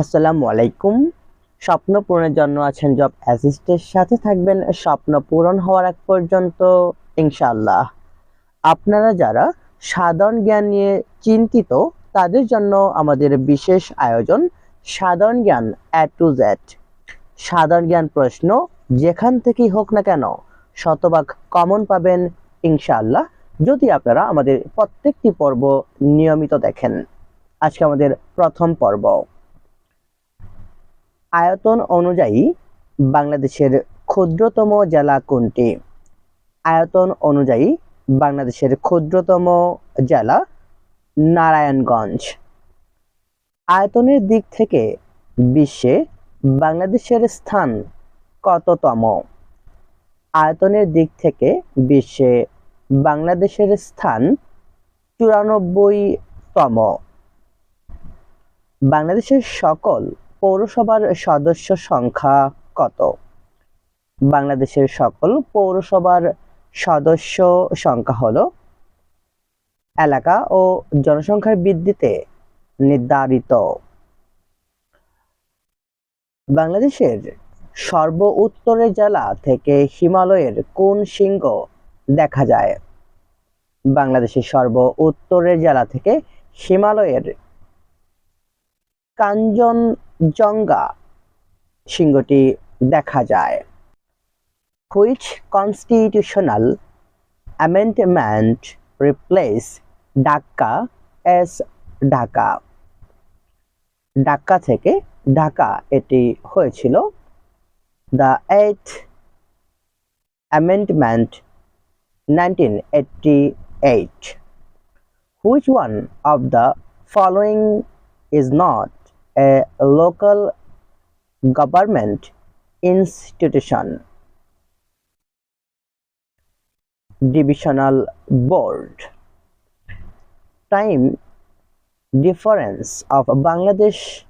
আসসালামু আলাইকুম। স্বপ্ন পূরণের জন্য আছেন জব অ্যাসিস্টের সাথে থাকবেন স্বপ্ন পূরণ হওয়ার আগ পর্যন্ত, ইনশাআল্লাহ। আপনারা যারা সাধারণ জ্ঞান নিয়ে চিন্তিত, তাদের জন্য আমাদের বিশেষ আয়োজন সাধারণ জ্ঞান অ্যাট টু জেড সাধারণ জ্ঞান প্রশ্ন যেখান থেকেই হোক না কেন, শতভাগ কমন পাবেন, ইনশাআল্লাহ। যদি আপনারা আমাদের প্রত্যেকটি পর্ব নিয়মিত দেখেন, আজকে আমাদের প্রথম পর্ব। আয়তন অনুযায়ী বাংলাদেশের ক্ষুদ্রতম জেলা কোনটি? আয়তন অনুযায়ী বাংলাদেশের ক্ষুদ্রতম জেলা নারায়ণগঞ্জ। আয়তনের দিক থেকে বিশ্বে বাংলাদেশের স্থান কততম? আয়তনের দিক থেকে বিশ্বে বাংলাদেশের স্থান চুরানব্বইতম। বাংলাদেশের সকল পৌরসভার সদস্য সংখ্যা কত? বাংলাদেশের সকল পৌরসভার সদস্য সংখ্যা হলো এলাকা ও জনসংখ্যার বৃদ্ধিতে নির্ধারিত। বাংলাদেশের সর্ব উত্তরের জেলা থেকে হিমালয়ের কোন শৃঙ্গ দেখা যায়? বাংলাদেশের সর্ব উত্তরের জেলা থেকে হিমালয়ের কাঞ্চনজঙ্ঘা সিংহটি দেখা যায়। Which constitutional amendment replace Dhaka as Dhaka? Dhaka থেকে ঢাকা এটি হয়েছিল। The eight amendment nineteen eighty eight which one of the following is not a local government institution. Divisional Board. Time difference of Bangladesh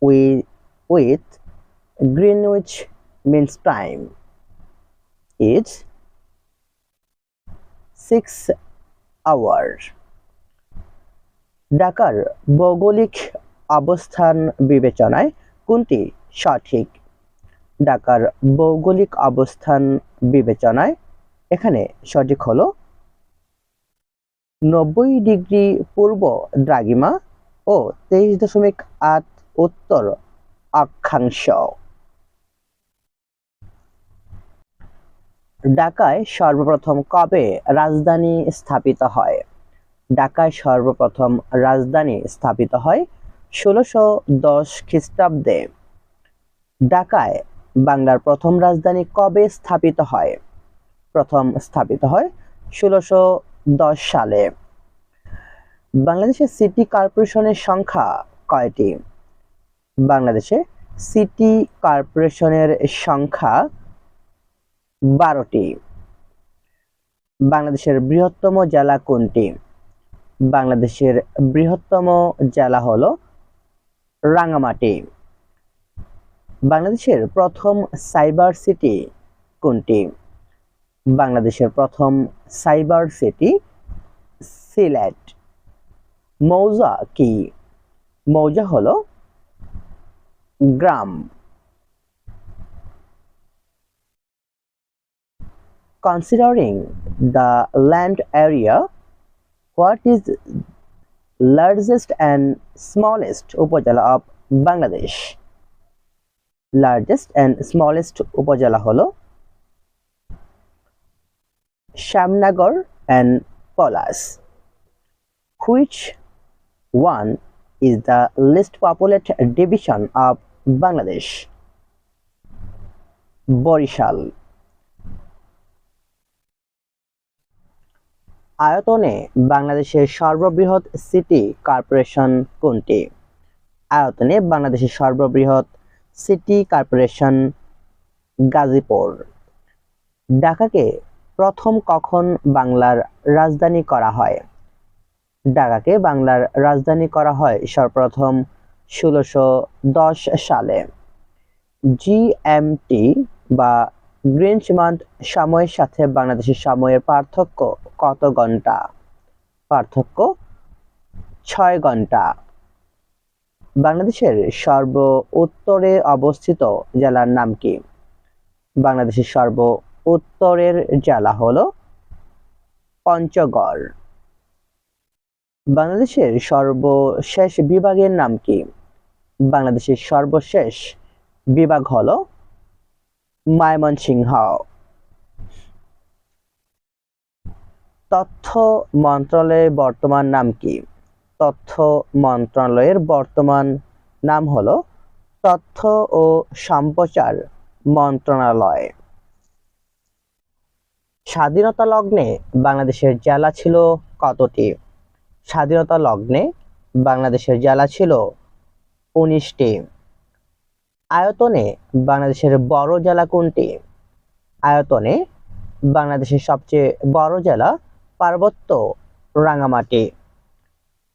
with, with Greenwich Mean Time is 6 hours. ঢাকার ভৌগোলিক অবস্থান বিবেচনায় কোনটি সঠিক? ঢাকার ভৌগোলিক অবস্থান বিবেচনায় এখানে সঠিক হলো নব্বই ডিগ্রি পূর্ব দ্রাঘিমা ও তেইশ দশমিক আট উত্তর অক্ষাংশ। ঢাকায় সর্বপ্রথম কবে রাজধানী স্থাপিত হয়? ঢাকায় সর্বপ্রথম রাজধানী স্থাপিত হয় ষোলোশো দশ খ্রিস্টাব্দে ঢাকায় বাংলার প্রথম রাজধানী কবে স্থাপিত হয়? প্রথম স্থাপিত হয় ষোলোশো দশ সালে। বাংলাদেশের সিটি কর্পোরেশনের সংখ্যা কয়টি? বাংলাদেশে সিটি কর্পোরেশনের সংখ্যা বারোটি। বাংলাদেশের বৃহত্তম জেলা কোনটি? বাংলাদেশের বৃহত্তম জেলা হলো রাঙামাটি। বাংলাদেশের প্রথম সাইবার সিটি কোনটি? বাংলাদেশের প্রথম সাইবার সিটি সিলেট। মৌজা কি? মৌজা হল গ্রাম। Considering the land area, what is largest and smallest উপজেলা of Bangladesh largest and smallest উপজেলা হলো Shamnagar and Polas which one is the least populated division of Bangladesh Barishal আয়তনে বাংলাদেশের সর্ববৃহৎ সিটি কর্পোরেশন কোনটি? আয়তনে বাংলাদেশের সর্ববৃহৎ সিটি কর্পোরেশন গাজীপুর। ঢাকাকে প্রথম কখন বাংলার রাজধানী করা হয়? ঢাকাকে বাংলার রাজধানী করা হয় সর্বপ্রথম ষোলোশো দশ সালে। জিএমটি বা গ্রিনচমান্ট সময়ের সাথে বাংলাদেশের সময়ের পার্থক্য কত ঘণ্টা? পার্থক্য ছয় ঘণ্টা। বাংলাদেশের সর্ব উত্তরে অবস্থিত জেলার নাম কি? বাংলাদেশের সর্ব উত্তরের জেলা হলো পঞ্চগড়। বাংলাদেশের সর্বশেষ বিভাগের নাম কি? বাংলাদেশের সর্বশেষ বিভাগ হলো ময়মনসিংহ। তথ্য মন্ত্রণালয়ের বর্তমান নাম কি? তথ্য মন্ত্রণালয়ের বর্তমান নাম হলো তথ্য ও সম্প্রচার মন্ত্রণালয়। স্বাধীনতা লগ্নে বাংলাদেশের জেলা ছিল কতটি? স্বাধীনতা লগ্নে বাংলাদেশের জেলা ছিল উনিশটি। আয়তনে বাংলাদেশের বড় জেলা কোনটি? আয়তনে বাংলাদেশের সবচেয়ে বড় জেলা পার্বত্য রাঙামাটি।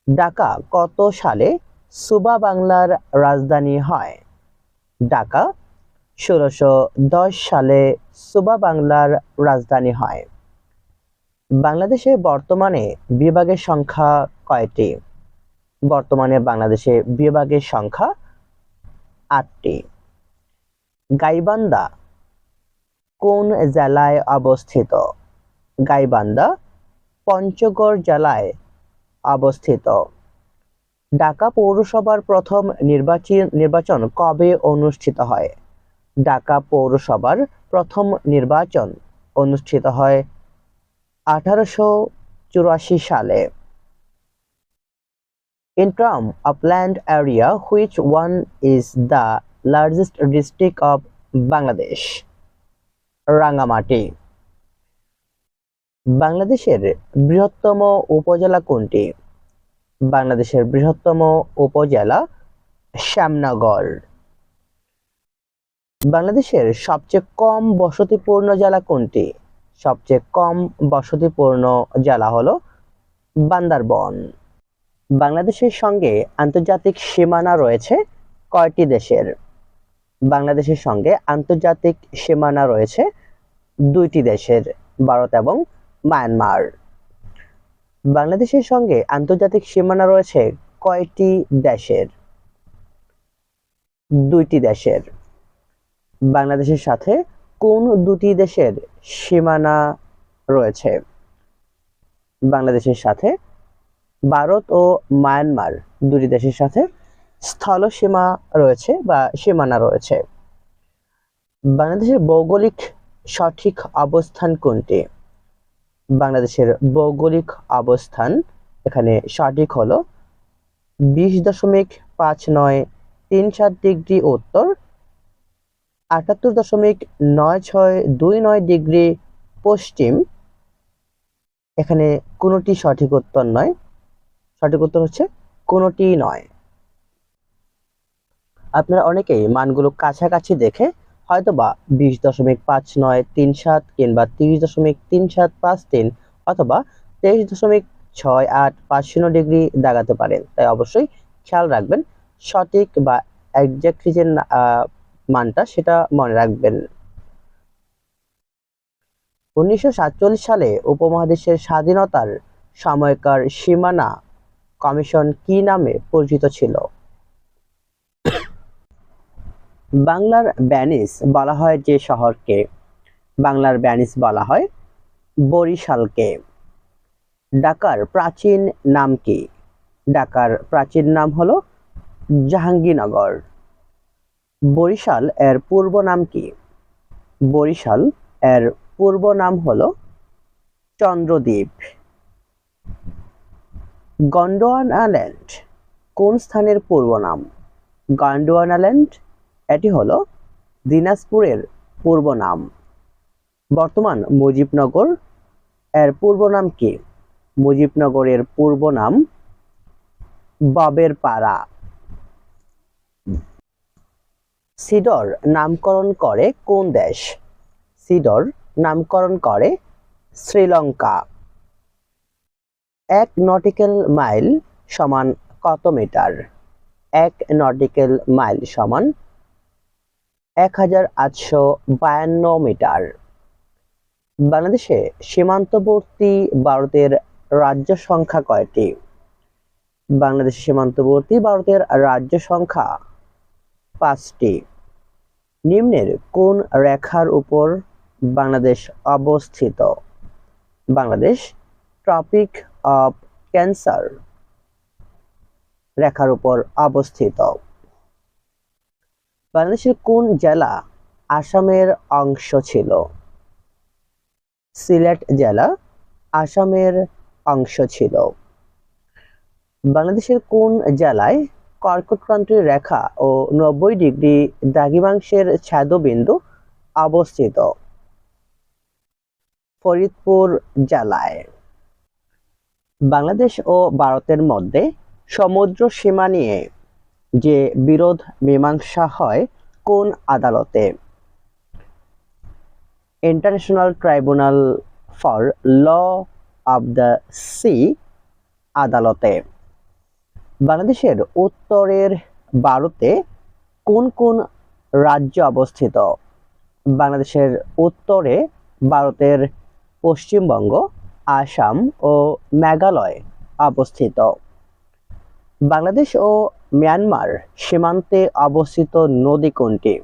ঢাকা কত সালে সুবা বাংলার রাজধানী হয়? ঢাকা ষোলোশো সালে সুবা বাংলার রাজধানী হয়। বাংলাদেশে বর্তমানে বিভাগের সংখ্যা কয়টি? বর্তমানে বাংলাদেশে বিভাগের সংখ্যা আটটি। গাইবান্ধা কোন জেলায় অবস্থিত? গাইবান্ধা পঞ্চগড় জেলায় অবস্থিত। ঢাকা পৌরসভার প্রথম নির্বাচন নির্বাচন কবে অনুষ্ঠিত হয়? ঢাকা পৌরসভার প্রথম নির্বাচন অনুষ্ঠিত হয় আঠারোশো চুরাশি সালে। In terms of land area, which one is the largest district of Bangladesh? Rangamati. বাংলাদেশের বৃহত্তম উপজেলা কোনটি? বাংলাদেশের বৃহত্তম উপজেলা শ্যামনগর। বাংলাদেশের সবচেয়ে কম বসতিপূর্ণ জেলা কোনটি? সবচেয়ে কম বসতিপূর্ণ জেলা হলো বান্দারবন। বাংলাদেশের সঙ্গে আন্তর্জাতিক সীমানা রয়েছে কয়টি দেশের? বাংলাদেশের সঙ্গে আন্তর্জাতিক সীমানা রয়েছে দুইটি দেশের, ভারত এবং মায়ানমার বাংলাদেশের সঙ্গে আন্তর্জাতিক সীমানা রয়েছে কয়টি দেশের? দুইটি দেশের। বাংলাদেশের সাথে কোন দুটি দেশের সীমানা রয়েছে? বাংলাদেশের সাথে ভারত ও মায়ানমার দুটি দেশের সাথে স্থল সীমা রয়েছে বা সীমানা রয়েছে। বাংলাদেশের ভৌগোলিক সঠিক অবস্থান কোনটি? বাংলাদেশের ভৌগোলিক অবস্থান এখানে সঠিক হলো বিশ দশমিক পাঁচ নয় তিন সাত ডিগ্রি উত্তর, আটাত্তর দশমিক নয় ছয় দুই নয় ডিগ্রি পশ্চিম। এখানে কোনোটি সঠিক উত্তর নয়, সঠিক উত্তর হচ্ছে কোনোটি নয়। আপনারা অনেকেই মানগুলো কাছাকাছি দেখে হয়তো বা বিশ দশমিক পাঁচ নয় তিন সাত কিংবা তিরিশ দশমিক তিন সাত পাঁচ তিন অথবা তেইশ দশমিক ছয় আট পাঁচ শূন্য ডিগ্রি দাগাতে পারেন। তাই অবশ্যই খেয়াল রাখবেন, সঠিক বা একজ্যাক্টলি যে মানটা সেটা মনে রাখবেন। উনিশশো সাতচল্লিশ সালে উপমহাদেশের স্বাধীনতার সময়কার সীমানা কমিশন কি নামে পরিচিত ছিল? বাংলার ব্যানিস বলা হয় যে শহরকে। বাংলার ব্যানিস বলা হয় বরিশালকে। ঢাকার প্রাচীন নাম কি? ঢাকার প্রাচীন নাম হলো জাহাঙ্গীরনগর। বরিশাল এর পূর্ব নাম কি? বরিশাল এর পূর্ব নাম হলো চন্দ্রদ্বীপ। গন্ডোয়ান গন্ডোয়ানাল্যান্ড কোন স্থানের পূর্ব নাম? গন্ডোয়ানাল্যান্ড এটি হলো দিনাজপুরের পূর্ব নাম। বর্তমান মুজিবনগর, এর পূর্ব নাম কি? মুজিবনগরের পূর্ব নাম বাবের পাড়া সিডর নামকরণ করে কোন দেশ? সিডর নামকরণ করে শ্রীলঙ্কা। এক নটিক্যাল মাইল সমান কত মিটার? এক নটিক্যাল মাইল সমান এক হাজার আটশো বায়ান্ন মিটার। বাংলাদেশে সীমান্তবর্তী ভারতের রাজ্য সংখ্যা কয়টি? বাংলাদেশের সীমান্তবর্তী ভারতের রাজ্য সংখ্যা পাঁচটি। নিম্নের কোন রেখার উপর বাংলাদেশ অবস্থিত? বাংলাদেশ ট্রপিক অফ ক্যান্সার রেখার উপর অবস্থিত। বাংলাদেশের কোন জেলা আসামের অংশ ছিল? সিলেট জেলা আসামের অংশ ছিল। বাংলাদেশের কোন জেলায় কর্কটক্রান্তির রেখা ও নব্বই ডিগ্রি দ্রাঘিমাংশের ছাদবিন্দু অবস্থিত? ফরিদপুর জেলায়। বাংলাদেশ ও ভারতের মধ্যে সমুদ্র সীমা নিয়ে যে বিরোধ মীমাংসা হয় কোন আদালতে? International tribunal for law of the sea আদালতে। বাংলাদেশের উত্তরের বারোতে কোন কোন রাজ্য অবস্থিত? বাংলাদেশের উত্তরে ভারতের পশ্চিমবঙ্গ, আসাম ও মেঘালয় অবস্থিত। বাংলাদেশ ও মিয়ানমার সীমান্তে অবস্থিত নদী কোনটি?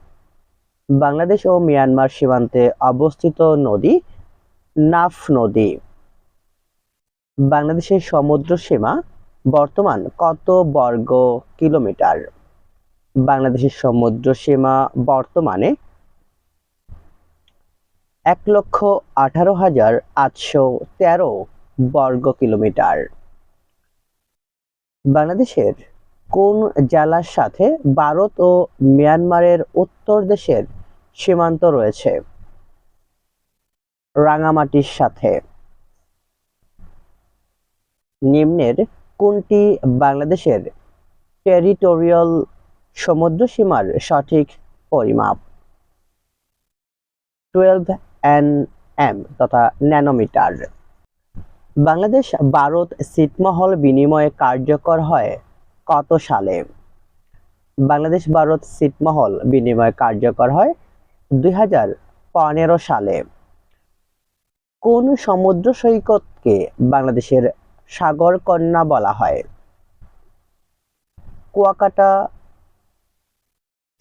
বাংলাদেশ ও মিয়ানমার সীমান্তে অবস্থিত নদী নাফ নদী। বাংলাদেশের সমুদ্র সীমা বর্তমান কত বর্গ কিলোমিটার? বাংলাদেশের সমুদ্র সীমা বর্তমানে এক লক্ষ আঠারো হাজার আটশো তেরো বর্গ কিলোমিটার। বাংলাদেশের কোন জেলার সাথে ভারত ও মিয়ানমারের উত্তর দেশের সীমান্ত রয়েছে? রাঙামাটির সাথে। নিম্নের কোনটি বাংলাদেশের টেরিটোরিয়াল সমুদ্র সীমার সঠিক পরিমাপ? টুয়েলভ এন এম তথা ন্যানোমিটার। বাংলাদেশ ভারত ছিটমহল বিনিময়ে কার্যকর হয় কত সালে? বাংলাদেশ ভারত ছিটমহল বিনিময় কার্যকর হয় দুই সালে। কোন সমুদ্র সৈকতকে বাংলাদেশের সাগর কন্যা বলা হয়? কুয়াকাটা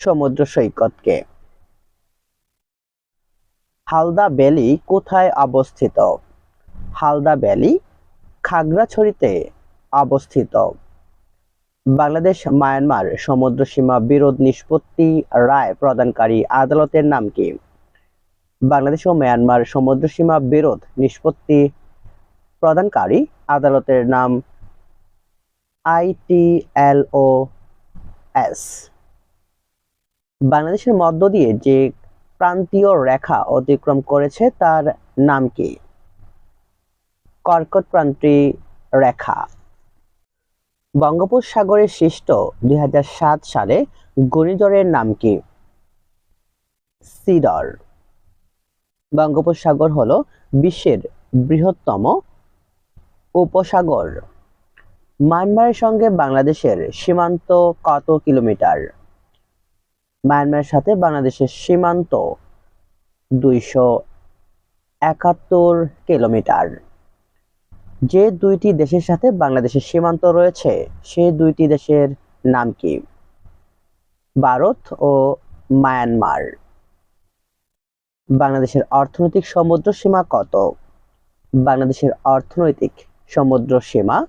সমুদ্র সৈকতকে। হালদা ভ্যালি কোথায় অবস্থিত? হালদা ভ্যালি খাগড়াছড়িতে অবস্থিত। বাংলাদেশ, মায়ানমার, সমুদ্র সীমা বিরোধ নিষ্পত্তি রায় প্রদানকারী আদালতের নাম কি? বাংলাদেশ ও মায়ানমার সমুদ্র সীমা বিরোধ নিষ্পত্তি প্রদানকারী আদালতের নাম আইটিএলও এস। বাংলাদেশের মধ্য দিয়ে যে প্রান্তীয় রেখা অতিক্রম করেছে, তার নাম কি? কর্কটক্রান্তি রেখা। বঙ্গোপসাগরে সৃষ্ট দুই হাজার সাত সালে ঘূর্ণিঝড়ের নাম কি? সিডর। বঙ্গোপসাগর হলো বিশ্বের বৃহত্তম উপসাগর। মায়ানমারের সঙ্গে বাংলাদেশের সীমান্ত কত কিলোমিটার? মায়ানমারের সাথে বাংলাদেশের সীমান্ত দুইশো একাত্তর কিলোমিটার। যে দুইটি দেশের সাথে বাংলাদেশের সীমান্ত রয়েছে, সে দুইটি দেশের নাম কি? ভারত ও মায়ানমার। বাংলাদেশের অর্থনৈতিক সমুদ্র সীমা কত? বাংলাদেশের অর্থনৈতিক সমুদ্র সীমা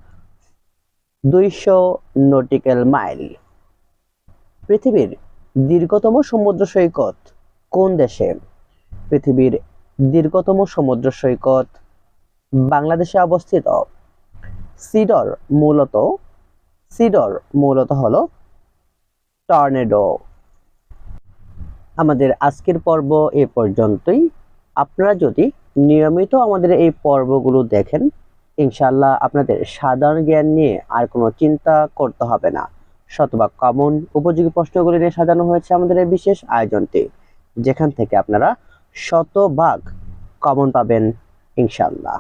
দুইশো নটিক্যাল মাইল। পৃথিবীর দীর্ঘতম সমুদ্র সৈকত কোন দেশে? পৃথিবীর দীর্ঘতম সমুদ্র সৈকত বাংলাদেশে অবস্থিত সিডর মূলত সিডর মূলত হলো টর্নেডো। আমাদের আজকের পর্ব এ পর্যন্তই। আপনারা যদি নিয়মিত আমাদের এই পর্বগুলো দেখেন ইনশাল্লাহ আপনাদের সাধারণ জ্ঞান নিয়ে আর কোনো চিন্তা করতে হবে না। শতভাগ কমন উপযোগী প্রশ্নগুলি নিয়ে সাজানো হয়েছে আমাদের এই বিশেষ আয়োজনটি, যেখান থেকে আপনারা শতভাগ কমন পাবেন ইনশাল্লাহ